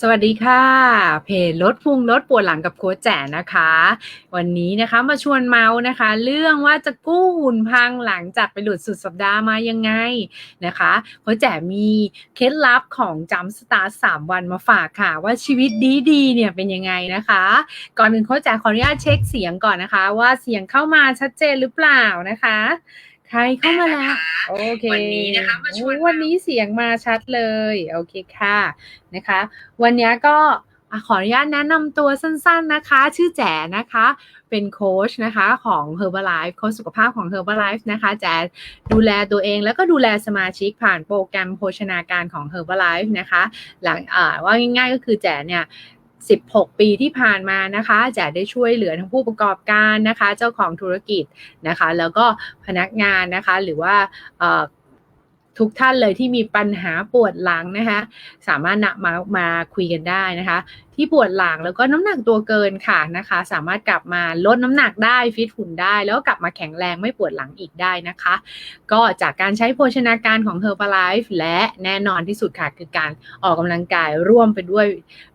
สวัสดีค่ะ เพจลดพุงลดปวดหลังกับโค้ชแจ๋นะคะ วันนี้นะคะมาชวนเมาส์นะคะ เรื่องว่าจะกู้หุ่นพังหลังจากไปหลุดสุดสัปดาห์มายังไงนะคะโค้ชแจ๋มีเคล็ดลับของจัมสตาร์สามวันมาฝากค่ะ ว่าชีวิตดีๆเนี่ยเป็นยังไงนะคะ ก่อนอื่นโค้ชแจ๋ขออนุญาตเช็คเสียงก่อนนะคะ ว่าเสียงเข้ามาชัดเจนหรือเปล่านะคะ ครเข้ามาแล้ว โอเควันนี้นะคะมาชวนโอ้วันนี้เสียงมาชัดเลย โอเคค่ะนะคะ วันนี้ก็อะขออนุญาตแนะนำตัวสั้นๆนะคะ ชื่อแจ๋นะคะ เป็นโค้ชนะคะของ Herbalife โค้ชสุขภาพของ Herbalife นะคะแจ๋ดูแลตัวเองแล้วก็ดูแลสมาชิกผ่านโปรแกรมโภชนาการของ Herbalife นะคะ หลังอ่าว่าง่ายๆก็คือแจ๋เนี่ย 16 ปีที่ผ่านมานะคะ จะได้ช่วยเหลือทั้งผู้ประกอบการนะคะ เจ้าของธุรกิจนะคะ แล้วก็พนักงานนะคะ หรือว่า ทุกท่านเลยที่มีปัญหาปวดหลังนะคะ สามารถนำมามาคุยกันได้นะคะ ที่ปวดหลังแล้วก็น้ำหนักตัวเกินค่ะนะคะ สามารถกลับมาลดน้ำหนักได้ฟิตหุ่นได้ แล้วก็กลับมาแข็งแรงไม่ปวดหลังอีกได้นะคะ ก็จากการใช้โภชนาการของ Herbalife และแน่นอนที่สุดค่ะคือการออกกำลังกายร่วมไปด้วย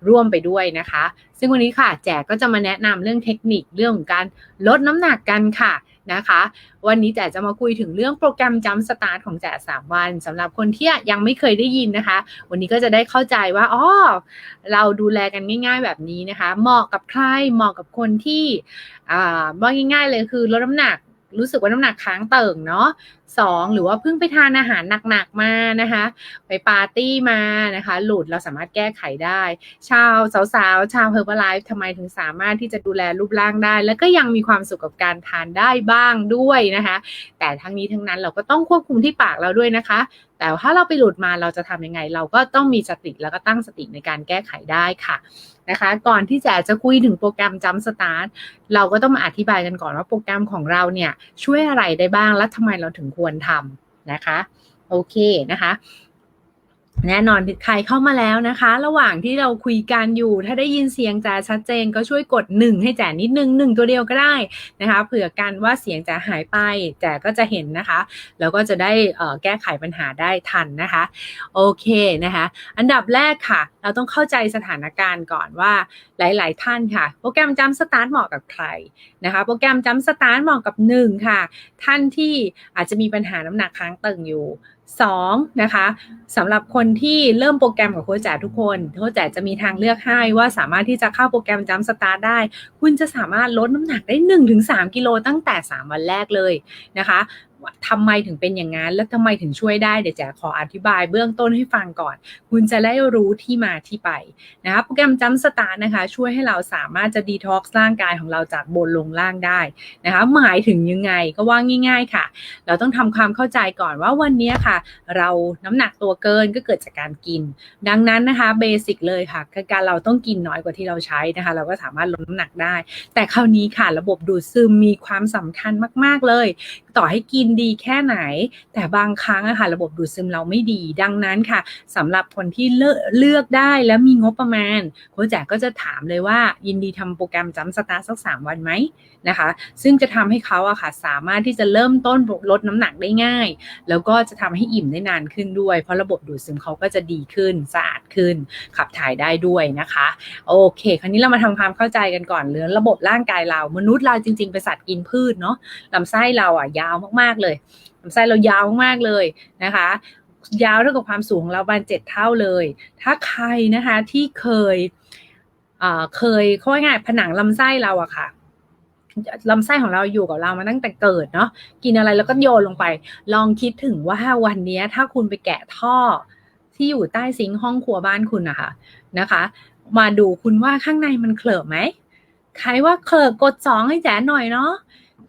ร่วมไปด้วยนะคะ ซึ่งวันนี้ค่ะแจกก็จะมาแนะนำเรื่องเทคนิคเรื่องของการลดน้ำหนักกันค่ะ นะคะ วันนี้แจ๋จะมาคุยถึงเรื่องโปรแกรมจำสตาร์ทของแจสามวันสำหรับคนที่ยังไม่เคยได้ยินนะคะ วันนี้ก็จะได้เข้าใจว่าอ๋อเราดูแลกันง่าย ๆ แบบนี้นะคะ เหมาะกับใครเหมาะกับคนที่อ่าบอกง่าย ๆ เลยคือลดน้ำหนัก รู้สึกว่าน้ำหนักค้างเติ่งเนาะสองหรือว่าเพิ่งไปทานอาหารหนักๆมานะคะ ไปปาร์ตี้มานะคะ หลุดเราสามารถแก้ไขได้ ชาวสาวๆ ชาวเฮอร์บไลฟ์ทำไมถึงสามารถที่จะดูแลรูปร่างได้ แล้วก็ยังมีความสุขกับการทานได้บ้างด้วยนะคะ แต่ทั้งนี้ทั้งนั้นเราก็ต้องควบคุมที่ปากเราด้วยนะคะ แต่ถ้าเราไปหลุดมาเราจะทำยังไง เราก็ต้องมีสติแล้วก็ตั้งสติในการแก้ไขได้ค่ะนะคะ ก่อนที่จะจะคุยถึงโปรแกรมจัมสตาร์ทเราก็ต้องมาอธิบายกันก่อนว่าโปรแกรมของเราเนี่ยช่วยอะไรได้บ้างและทำไมเราถึงควรทำนะคะ โอเคนะคะ แน่นอนใครเข้ามาแล้วนะคะ ระหว่างที่เราคุยกันอยู่ ถ้าได้ยินเสียงจ๋าชัดเจนก็ช่วยกด 1 ให้แจ๋นิดนึง 1 ตัวเดียวก็ได้นะคะ เผื่อกันว่าเสียงจ๋าหายไปแจ๋ก็จะเห็นนะคะ แล้วก็จะได้แก้ไขปัญหาได้ทันนะคะ โอเคนะคะ อันดับแรกค่ะ เราต้องเข้าใจสถานการณ์ก่อนว่าหลาย ๆ ท่านค่ะ โปรแกรมจัมสตาร์ทเหมาะกับใครนะคะ โปรแกรมจัมสตาร์ทเหมาะกับ 1 ค่ะ ท่านที่อาจจะมีปัญหาน้ำหนักค้างตึงอยู่ 2นะคะสำหรับคนที่เริ่มโปรแกรมกับโค้ชแจ๋ทุกคนโค้ชแจ๋จะมีทางเลือกให้ว่าสามารถที่จะเข้าโปรแกรมจัมสตาร์ได้ คุณจะสามารถลดน้ำหนักได้ 1-3 กิโลตั้งแต่ 3 วันแรกเลยนะคะ ทำไมถึงเป็นอย่างนั้น แล้วทำไมถึงช่วยได้เดี๋ยวแจ๋ขออธิบายเบื้องต้นให้ฟังก่อน คุณจะได้รู้ที่มาที่ไปนะคะโปรแกรมจัมสตาร์นะคะ ช่วยให้เราสามารถจะดีท็อกซ์ร่างกายของเราจากบนลงล่างได้นะคะหมายถึงยังไงก็ว่าง่าย ๆค่ะ เราต้องทำความเข้าใจก่อนว่าวันนี้ค่ะ เราน้ำหนักตัวเกินก็เกิดจากการกิน ดังนั้นนะคะเบสิกเลยค่ะคือการเราต้องกินน้อยกว่าที่เราใช้นะคะ เราก็สามารถลดน้ำหนักได้ แต่คราวนี้ค่ะ ระบบดูดซึมมีความสำคัญมาก ๆเลย ต่อให้กินดีแค่ไหน แต่บางครั้งอะค่ะระบบดูดซึมเราไม่ดี ดังนั้นค่ะสำหรับคนที่เลือกเลือกได้แล้วมีงบประมาณโค้ชแจ๋ก็จะถามเลยว่ายินดีทำโปรแกรมจัมสตาร์สักสามวันไหมนะคะ ซึ่งจะทำให้เขาอะค่ะสามารถที่จะเริ่มต้นลดน้ำหนักได้ง่าย แล้วก็จะทำให้อิ่มได้นานขึ้นด้วย เพราะระบบดูดซึมเขาก็จะดีขึ้นสะอาดขึ้น ขับถ่ายได้ด้วยนะคะ โอเค คราวนี้เรามาทำความเข้าใจกันก่อนเรื่องระบบร่างกายเรา มนุษย์เราจริงๆเป็นสัตว์กินพืชเนาะลำไส้เราอะยาวมากๆเลยลำไส้เรายาวมากเลยนะคะ ยาวเท่ากับความสูงของเราประมาณเจ็ดเท่าเลย ถ้าใครนะคะที่เคยเคยเขาว่าง่ายผนังลำไส้เราอะค่ะลำไส้ของเราอยู่กับเรามาตั้งแต่เกิดเนาะกินอะไรแล้วก็โยนลงไป ลองคิดถึงว่าวันนี้ถ้าคุณไปแกะท่อที่อยู่ใต้ซิงห้องครัวบ้านคุณนะคะนะคะ มาดูคุณว่าข้างในมันเคลิบไหมใครว่าเคลิบกดสองให้แจ๋หน่อยเนาะ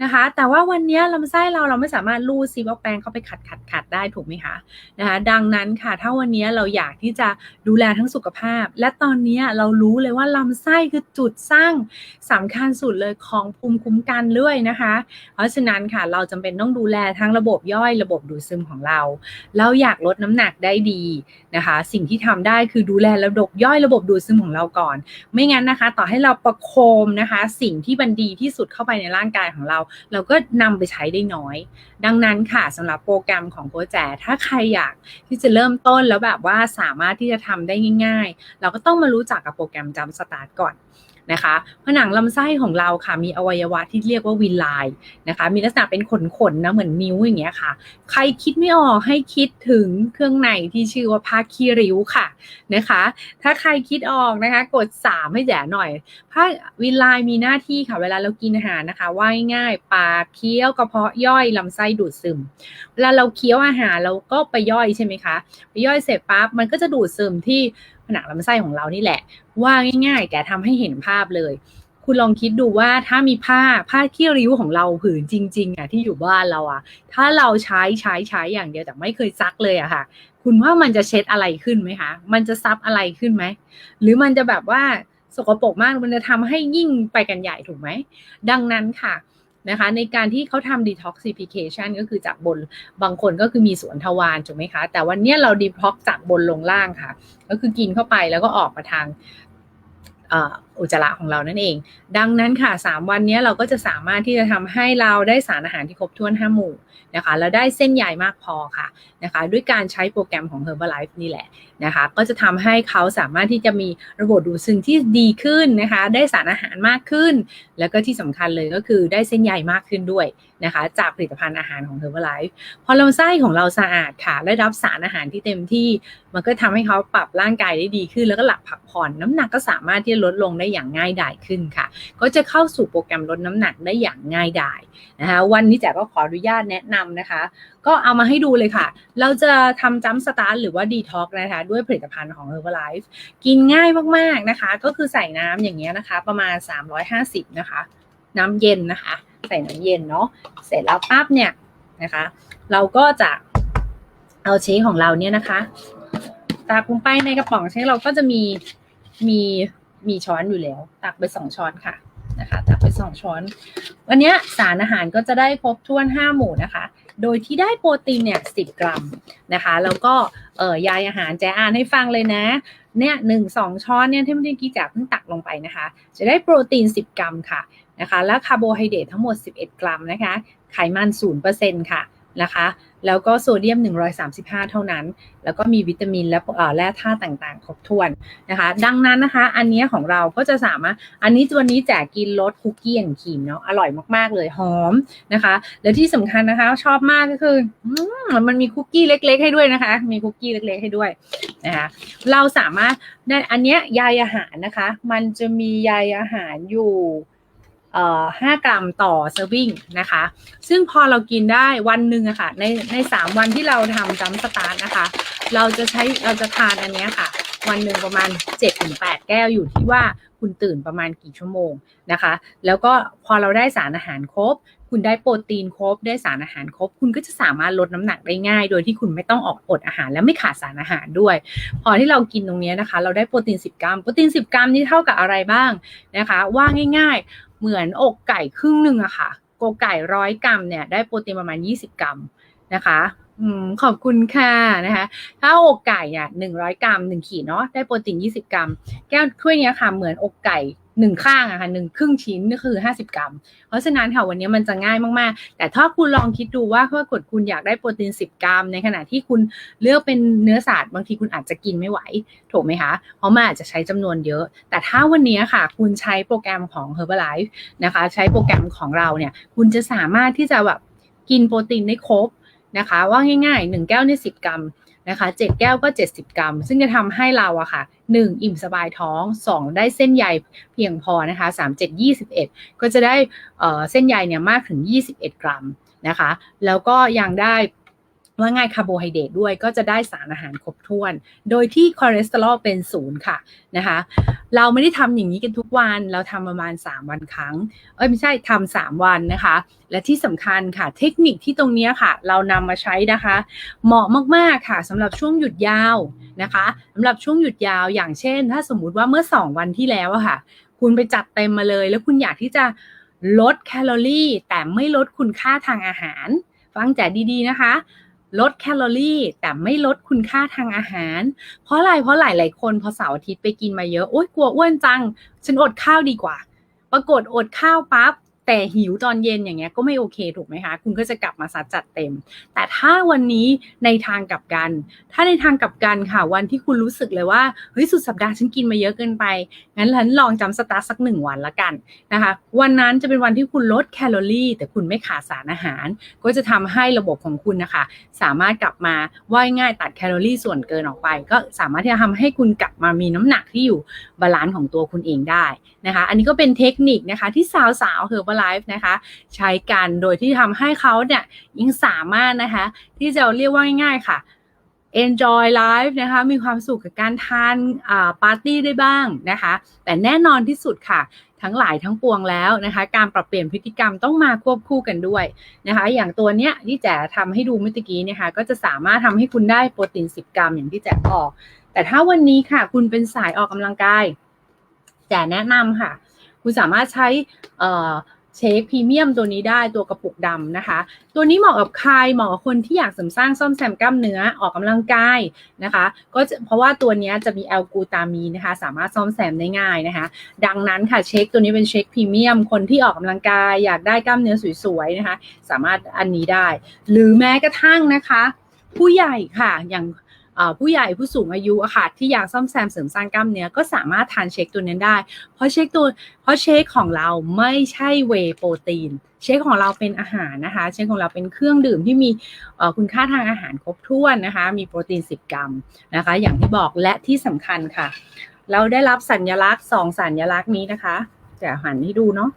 นะคะ แต่ว่าวันนี้ลำไส้เราเราไม่สามารถลูดซีบอแปรงเข้าไปขัดขัดขัดได้ถูกไหมคะนะคะ ดังนั้นค่ะถ้าวันนี้เราอยากที่จะดูแลทั้งสุขภาพ และตอนนี้เรารู้เลยว่าลำไส้คือจุดสร้างสำคัญสุดเลยของภูมิคุ้มกันด้วยนะคะ เพราะฉะนั้นค่ะเราจำเป็นต้องดูแลทั้งระบบย่อยระบบดูดซึมของเรา เราอยากลดน้ำหนักได้ดีนะคะ สิ่งที่ทำได้คือดูแลระบบย่อยระบบดูดซึมของเราก่อน ไม่งั้นนะคะ ต่อให้เราประโคมนะคะ สิ่งที่มันดีที่สุดเข้าไปในร่างกายของเราเราก็นำไปใช้ได้น้อย ดังนั้นค่ะสำหรับโปรแกรมของโปรแจถ้าใครอยากที่จะเริ่มต้นแล้วแบบว่าสามารถที่จะทำได้ง่าย ๆ เราก็ต้องมารู้จักกับโปรแกรมจำสตาร์ทก่อน นะคะ ผนังลำไส้ของเราค่ะมีอวัยวะที่เรียกว่าวินไลน์นะคะ มีลักษณะเป็นขนๆนะเหมือนนิ้วอย่างเงี้ยค่ะ ใครคิดไม่ออกให้คิดถึงเครื่องในที่ชื่อว่าผ้าคีริ้วค่ะนะคะ ถ้าใครคิดออกนะคะ กด 3 ให้แย่หน่อยผ้าวินไลน์มีหน้าที่ค่ะ เวลาเรากินอาหารนะคะว่ายง่ายปากเคี้ยวกระเพาะย่อยลำไส้ดูดซึม เวลาเราเคี้ยวอาหารเราก็ไปย่อยใช่ไหมคะไปย่อยเสร็จปั๊บมันก็จะดูดซึมที่ ผนังลำไส้ของเรานี่แหละ ว่าง่ายๆ แต่ทำให้เห็นภาพเลย คุณลองคิดดูว่าถ้ามีผ้าผ้าขี้ริ้วของเราผืนจริงๆอะที่อยู่บ้านเราอะ ถ้าเราใช้ใช้ใช้อย่างเดียวแต่ไม่เคยซักเลยอะค่ะ คุณว่ามันจะเช็ดอะไรขึ้นไหมคะ มันจะซับอะไรขึ้นไหม หรือมันจะแบบว่าสกปรกมากมันจะทำให้ยิ่งไปกันใหญ่ถูกไหม ดังนั้นค่ะ นะคะ ในการที่เขาทำ detoxification ก็คือจากบนบางคนก็คือมีสวนทวารถูกไหมคะ แต่วันนี้เรา detox จากบนลงล่างค่ะ ก็คือกินเข้าไปแล้วก็ออกมาทาง อุจจาระของเรานั่นเอง ดังนั้นค่ะ 3 วันนี้เราก็จะสามารถที่จะทำให้เราได้สารอาหารที่ครบถ้วน5หมู่นะคะแล้วได้เส้นใยมากพอค่ะนะคะด้วยการใช้โปรแกรมของ Herbalife นี่แหละนะคะก็จะทำให้เขาสามารถที่จะมีระบบดูดซึมที่ดีขึ้นนะคะได้สารอาหารมากขึ้น แล้วก็ที่สำคัญเลยก็คือได้เส้นใยมากขึ้นด้วยนะคะจากผลิตภัณฑ์อาหารของ Herbalife พอลำไส้ของเราสะอาดค่ะได้รับสารอาหารที่เต็มที่ มันก็ทำให้เขาปรับร่างกายได้ดีขึ้น แล้วก็หลับพักผ่อน น้ำหนักก็สามารถที่จะลดลงได้อย่างง่ายดายขึ้นค่ะ ก็จะเข้าสู่โปรแกรมลดน้ำหนักได้อย่างง่ายดายนะคะวันนี้แจ๋ก็ขออนุญาตแนะนำนะคะ ก็เอามาให้ดูเลยค่ะ เราจะทำจัมสตาร์หรือว่าดีท็อกนะคะด้วยผลิตภัณฑ์ของ Herbalife กินง่ายมากๆนะคะ ก็คือใส่น้ำอย่างเงี้ยนะคะ ประมาณ 350 นะคะ น้ำเย็นนะคะ ใส่น้ำเย็นเนาะเสร็จแล้วปั๊บเนี่ยนะคะ เราก็จะเอาเชคของเราเนี่ยนะคะตากลงไปในกระป๋องเชคเราก็จะมีมี มีช้อนอยู่แล้ว ตักไปสองช้อนค่ะนะคะ ตักไปสองช้อน วันนี้สารอาหารก็จะได้ครบถ้วน5หมู่นะคะ โดยที่ได้โปรตีนเนี่ยสิกรัมนะคะ แล้วก็เอ่อยายอาหารแจอ่านให้ฟังเลยนะเนี่ยหนึ่งสองช้อนเนี่ยที่เมื่อกี้จ๋าเพิ่งตักลงไปนะคะ จะได้โปรตีน 10 กรัมค่ะนะคะ และคาร์โบไฮเดรตทั้งหมด 11 กรัมนะคะ ไขมัน 0%ค่ะนะคะ แล้วก็โซเดียม 135 เท่านั้น แล้วก็มีวิตามินและแร่ธาตุต่างๆ ครบถ้วนนะคะ ดังนั้นนะคะ อันนี้ของเราก็จะสามารถ อันนี้ตัวนี้แจกกินรสคุกกี้แอนครีมเนาะ อร่อยมากๆเลย หอมนะคะ แล้วที่สำคัญนะคะ ชอบมากก็คือมันมีคุกกี้เล็ก ๆ ให้ด้วยนะคะ มีคุกกี้เล็ก ๆ ให้ด้วยนะคะ เราสามารถได้อันนี้ยใยอาหารนะคะ มันจะมีใยอาหารอยู่ ห้ากรัมต่อเซอร์วิงนะคะ ซึ่งพอเรากินได้วันหนึ่งอะค่ะ ในในสามวันที่เราทำจัมสตาร์ทนะคะ เราจะใช้เราจะทานอันนี้ค่ะ วันหนึ่งประมาณ7จถึงแแก้วอยู่ที่ว่าคุณตื่นประมาณกี่ชั่วโมงนะคะ แล้วก็พอเราได้สารอาหารครบ คุณได้โปรตีนครบ ได้สารอาหารครบ คุณก็จะสามารถลดน้ำหนักได้ง่าย โดยที่คุณไม่ต้องออกอดอาหารและไม่ขาดสารอาหารด้วย พอที่เรากินตรงนี้นะคะ เราได้โปรตีน 10 กรัม โปรตีน 10 กรัมนี่เท่ากับอะไรบ้างนะคะ ว่าง่าย เหมือนอกไก่ครึ่งหนึ่งอะค่ะโกไก่ร้อยกรัมเนี่ยได้โปรตีนประมาณ 20 กรัมนะคะอขอบคุณค่ะนะคะ ถ้าอกไก่เนี่ยหนึ่งร้อยกรัมหนึ่งขีดเนาะได้โปรตีนยี่สิบกรัม แก้วถ้วยนี้ค่ะเหมือนอกไก่ หนึ่งข้างอะค่ะหนึ่งครึ่งชิ้นนี่คือห้าสิบกรัม เพราะฉะนั้นค่ะวันนี้มันจะง่ายมากๆ แต่ถ้าคุณลองคิดดูว่าถ้ากดคุณอยากได้โปรตีนสิบกรัม ในขณะที่คุณเลือกเป็นเนื้อสัตว์บางทีคุณอาจจะกินไม่ไหว ถูกไหมคะ เพราะมันอาจจะใช้จำนวนเยอะ แต่ถ้าวันนี้ค่ะ คุณใช้โปรแกรมของ Herbalife นะคะ ใช้โปรแกรมของเราเนี่ย คุณจะสามารถที่จะแบบกินโปรตีนได้ครบนะคะ ว่าง่ายๆ 1 แก้วนี่10 กรัมนะคะ7แก้วก็ 70 กรัม ซึ่งจะทำให้เราอะค่ะ 1 อิ่มสบายท้อง 2 ได้เส้นใยเพียงพอนะคะ3 7 21 ก็จะได้เส้นใยเนี่ยมากถึง 21 กรัมนะคะ แล้วก็ยังได้ว่าง่ายคาร์โบไฮเดรตด้วยก็จะได้สารอาหารครบถ้วน โดยที่คอเลสเตอรอลเป็นศูนย์ค่ะนะคะเราไม่ได้ทำอย่างนี้กันทุกวันเราทำประมาณ 3 วันครั้ง เอ้ยไม่ใช่ทำสามวันนะคะ และที่สำคัญค่ะ เทคนิคที่ตรงนี้ค่ะ เรานำมาใช้นะคะ เหมาะมากๆค่ะสำหรับช่วงหยุดยาว นะคะสำหรับช่วงหยุดยาวอย่างเช่น ถ้าสมมุติว่าเมื่อ 2 วันที่แล้วอะค่ะ คุณไปจัดเต็มมาเลย แล้วคุณอยากที่จะลดแคลอรี่ แต่ไม่ลดคุณค่าทางอาหาร ฟังแจดีๆนะคะ ลดแคลอรี่แต่ไม่ลดคุณค่าทางอาหาร เพราะอะไรเพราะหลายหลายคนพอเสาร์อาทิตย์ไปกินมาเยอะโอ๊ยกลัวอ้วนจัง ฉันอดข้าวดีกว่า ปรากฏอดข้าวปั๊บ แต่หิวตอนเย็นอย่างเงี้ยก็ไม่โอเคถูกไหมคะ คุณก็จะกลับมาซัดจัดเต็ม แต่ถ้าวันนี้ในทางกลับกัน ถ้าในทางกลับกันค่ะวันที่คุณรู้สึกเลยว่าเฮ้ยสุดสัปดาห์ฉันกินมาเยอะเกินไปงั้นฉันลองจำสตาร์สักหนึ่งวันละกันนะคะวันนั้นจะเป็นวันที่คุณลดแคลอรี่ แต่คุณไม่ขาดสารอาหาร ก็จะทำให้ระบบของคุณนะคะ สามารถกลับมาว่ายง่ายตัดแคลอรี่ส่วนเกินออกไป ก็สามารถที่จะทำให้คุณกลับมามีน้ำหนักที่อยู่บาลานซ์ของตัวคุณเองได้นะคะ อันนี้ก็เป็นเทคนิคนะคะที่สาวสาวเฮอร์บไลฟ์นะคะ ใช้กันโดยที่ทำให้เขาเนี่ยยังสามารถนะคะ ที่จะเรียกว่าง่ายๆค่ะ enjoy life นะคะ มีความสุขกับการทานปาร์ตี้ได้บ้างนะคะ แต่แน่นอนที่สุดค่ะ ทั้งหลายทั้งปวงแล้วนะคะ การปรับเปลี่ยนพฤติกรรมต้องมาควบคู่กันด้วยนะคะ อย่างตัวเนี้ยที่แจ๋ทำให้ดูเมื่อกี้นี่ยค่ะก็จะสามารถทำให้คุณได้โปรตีน 10 กรัมอย่างที่แจ๋บอก แต่ถ้าวันนี้ค่ะ คุณเป็นสายออกกำลังกายแจ๋แนะนำค่ะ คุณสามารถใช้ เชคพรีเมียมตัวนี้ได้ตัวกระปุกดำนะคะ ตัวนี้เหมาะกับใครเหมาะกับคนที่อยากเสริมสร้างซ่อมแซมกล้ามเนื้อออกกำลังกายนะคะ ก็เพราะว่าตัวนี้จะมีแอลกูตามีนะคะ สามารถซ่อมแซมได้ง่ายนะคะ ดังนั้นค่ะเช็คตัวนี้เป็นเช็คพรีเมียม คนที่ออกกำลังกายอยากได้กล้ามเนื้อสวยๆนะคะ สามารถอันนี้ได้ หรือแม้กระทั่งนะคะ ผู้ใหญ่ค่ะอย่าง ผู้ใหญ่ผู้สูงอายุอะค่ะที่อยากซ่อมแซมเสริมสร้างกล้ามเนื้อก็สามารถทานเชคตัวนี้ได้ เพราะเชคตัวเพราะเชคของเราไม่ใช่เวโปรตีน เชคของเราเป็นอาหารนะคะ เชคของเราเป็นเครื่องดื่มที่มีคุณค่าทางอาหารครบถ้วนนะคะ มีโปรตีน 10 กรัมนะคะ อย่างที่บอกและที่สำคัญค่ะ เราได้รับสัญลักษณ์สองสัญลักษณ์นี้นะคะจะหันให้ดูเนาะ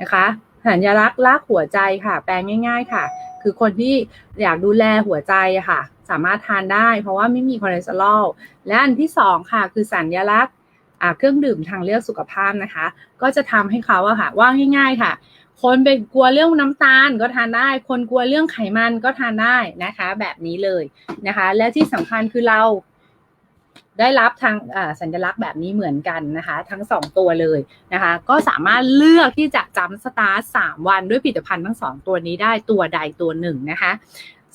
นะคะสัญลักษณ์ลากหัวใจค่ะ แปลงง่าย ๆ ค่ะ คือคนที่อยากดูแลหัวใจค่ะ สามารถทานได้ เพราะว่าไม่มีคอเลสเตอรอลและอันที่สองค่ะ คือสัญลักษณ์เครื่องดื่มทางเลือกสุขภาพนะคะ ก็จะทำให้เขาอะค่ะ ว่าง่ายๆค่ะ คนเป็นกลัวเรื่องน้ำตาลก็ทานได้ คนกลัวเรื่องไขมันก็ทานได้นะคะ แบบนี้เลยนะคะ และที่สำคัญคือเรา ได้รับทางสัญลักษณ์แบบนี้เหมือนกันนะคะ ทั้งสองตัวเลยนะคะ ก็สามารถเลือกที่จะจำสตาร์สามวันด้วยผลิตภัณฑ์ทั้งสองตัวนี้ได้ตัวใดตัวหนึ่งนะคะ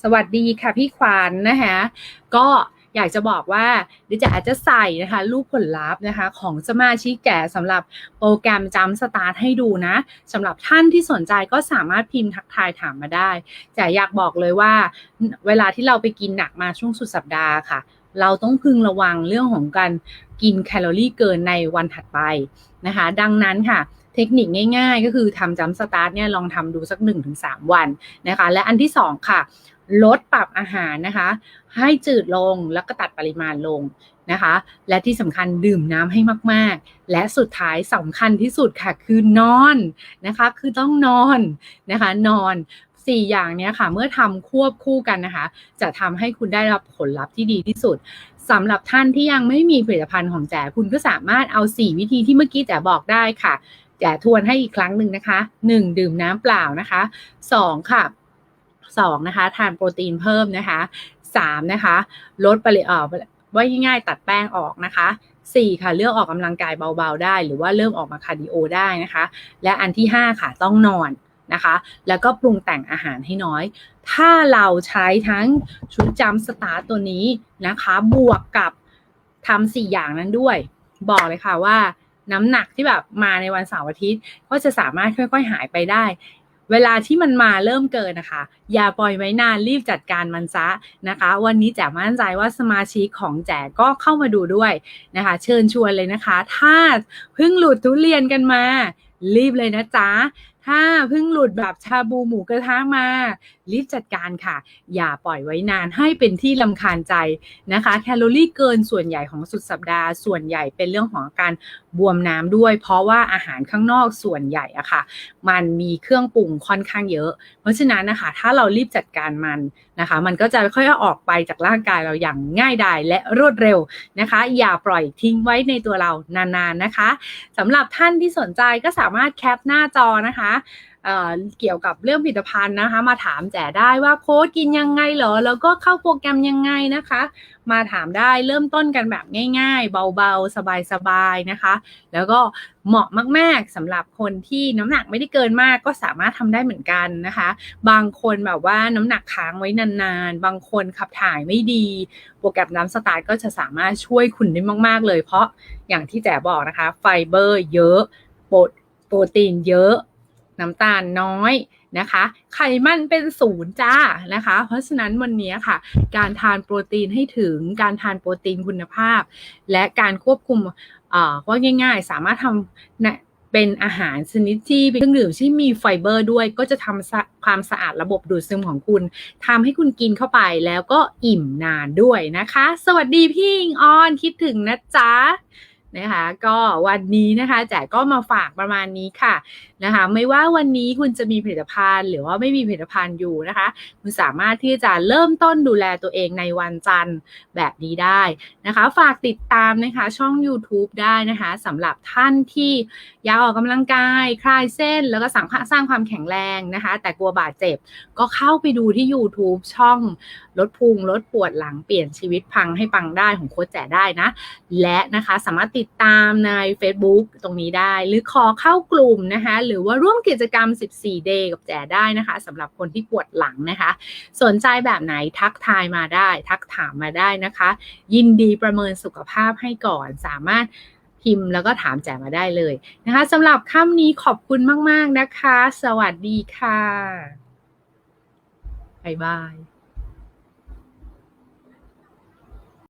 สวัสดีค่ะพี่ควานนะคะก็อยากจะบอกว่าดี๋ยวจะอาจจะใส่นะคะรูปผลลัพธ์นะคะ ของสมาชิกแก่สำหรับโปรแกรมจำสตาร์ทให้ดูนะสำหรับท่านที่สนใจก็สามารถพิมพ์ทักทายถามมาได้แต่อยากบอกเลยว่า เวลาที่เราไปกินหนักมาช่วงสุดสัปดาห์ค่ะ เราต้องพึงระวังเรื่องของการกินแคลอรี่เกินในวันถัดไปนะคะ ดังนั้นค่ะเทคนิคง่ายๆ ก็คือทำจัมสตาร์ทเนี่ยลองทำดูสัก 1-3 วันนะคะ และอันที่ 2 ค่ะ ลดปรับอาหารนะคะ ให้จืดลงแล้วก็ตัดปริมาณลงนะคะ และที่สำคัญดื่มน้ำให้มากๆ และสุดท้ายสำคัญที่สุดค่ะคือนอนนะคะ คือต้องนอนนะคะ นอน สี่อย่างนี้ค่ะ เมื่อทำควบคู่กันนะคะ จะทำให้คุณได้รับผลลัพธ์ที่ดีที่สุดสำหรับท่านที่ยังไม่มีผลิตภัณฑ์ของแจคุณก็สามารถเอา 4 วิธีที่เมื่อกี้แจบอกได้ค่ะจะทวนให้อีกครั้งหนึ่งนะคะ 1. ดื่มน้ำเปล่านะคะ 2. ค่ะ 2. นะคะ ทานโปรตีนเพิ่มนะคะ 3. นะคะ ลดปริมาว่าง่ายๆตัดแป้งออกนะคะ 4. ค่ะเลือกออกกำลังกายเบาๆได้ หรือว่าเริ่มออกมาคาร์ดิโอได้นะคะ และอันที่ 5 ค่ะต้องนอน นะคะ แล้วก็ปรุงแต่งอาหารให้น้อย ถ้าเราใช้ทั้งชุดจำสตาร์ตัวนี้นะคะ บวกกับทำสี่อย่างนั้นด้วย บอกเลยค่ะว่าน้ำหนักที่แบบมาในวันเสาร์อาทิตย์ ก็จะสามารถค่อย ๆ หายไปได้ เวลาที่มันมาเริ่มเกินนะคะ อย่าปล่อยไว้นานรีบจัดการมันซะนะคะ วันนี้แจ๋มั่นใจว่าสมาชิกของแจ๋ก็เข้ามาดูด้วยนะคะ เชิญชวนเลยนะคะ ถ้าเพิ่งหลุดทุเรียนกันมา รีบเลยนะจ๊ะ ถ้าเพิ่งหลุดแบบชาบูหมูกระทะมา รีบจัดการค่ะ อย่าปล่อยไว้นานให้เป็นที่ลำคาญใจนะคะ แคลอรี่เกินส่วนใหญ่ของสุดสัปดาห์ ส่วนใหญ่เป็นเรื่องของการบวมน้ำด้วย เพราะว่าอาหารข้างนอกส่วนใหญ่อะค่ะ มันมีเครื่องปรุงค่อนข้างเยอะ เพราะฉะนั้นนะคะ ถ้าเรารีบจัดการมันนะคะ มันก็จะค่อยๆออกไปจากร่างกายเราอย่างง่ายดายและรวดเร็วนะคะ อย่าปล่อยทิ้งไว้ในตัวเรานานๆนะคะสำหรับท่านที่สนใจก็สามารถแคปหน้าจอนะคะเกี่ยวกับเรื่องผลิตภัณฑ์นะคะ มาถามแจ๋ได้ว่าโค้ดกินยังไงเหรอ แล้วก็เข้าโปรแกรมยังไงนะคะ มาถามได้เริ่มต้นกันแบบง่ายๆ เบาๆ สบายๆนะคะ แล้วก็เหมาะมากๆสำหรับคนที่น้ำหนักไม่ได้เกินมากก็สามารถทำได้เหมือนกันนะคะ บางคนแบบว่าน้ำหนักค้างไว้นานๆ บางคนขับถ่ายไม่ดี โปรแกรมน้ำสตาร์ก็จะสามารถช่วยคุณได้มาก ๆ เลย เพราะอย่างที่แจ๋บอกนะคะ ไฟเบอร์เยอะโปรตีนเยอะ น้ำตาลน้อยนะคะ ไขมันเป็นศูนย์จ้านะคะ เพราะฉะนั้นวันนี้ค่ะ การทานโปรตีนให้ถึงการทานโปรตีนคุณภาพ และการควบคุมว่าง่ายๆ สามารถทำนะเป็นอาหารชนิดที่เป็นเครื่องดื่มที่มีไฟเบอร์ด้วย ก็จะทำความสะอาดระบบดูดซึมของคุณทำให้คุณกินเข้าไปแล้วก็อิ่มนานด้วยนะคะ สวัสดีพี่อิงออนคิดถึงนะจ๊ะ นะคะก็วันนี้นะคะแจ๋ก็มาฝากประมาณนี้ค่ะนะคะไม่ว่าวันนี้คุณจะมีผลิตภัณฑ์ หรือว่าไม่มีผลิตภัณฑ์อยู่นะคะ คุณสามารถที่จะเริ่มต้นดูแลตัวเองในวันจันทร์แบบนี้ได้นะคะ ฝากติดตามนะคะช่อง YouTube ได้นะคะสำหรับท่านที่อยากออกกำลังกาย คลายเส้น แล้วก็สร้างสร้างความแข็งแรงนะคะ แต่กลัวบาดเจ็บก็เข้าไปดูที่ YouTube ช่องลดพุงลดปวดหลังเปลี่ยนชีวิตพังให้ปังได้ของโค้ชแจ๋ได้นะ และนะคะสามารถติดดตามใน Facebook ตรงนี้ได้ หรือขอเข้ากลุ่มนะคะ หรือว่าร่วมกิจกรรม 14 day กับแจได้นะคะสำหรับคนที่ปวดหลังนะคะ สนใจแบบไหนทักทายมาได้ ทักถามมาได้นะคะ ยินดีประเมินสุขภาพให้ก่อนสามารถพิมพ์แล้วก็ถามแจมาได้เลยนะคะสำหรับค่ำนี้ขอบคุณมาก ๆ นะคะ สวัสดีค่ะ บ๊ายบาย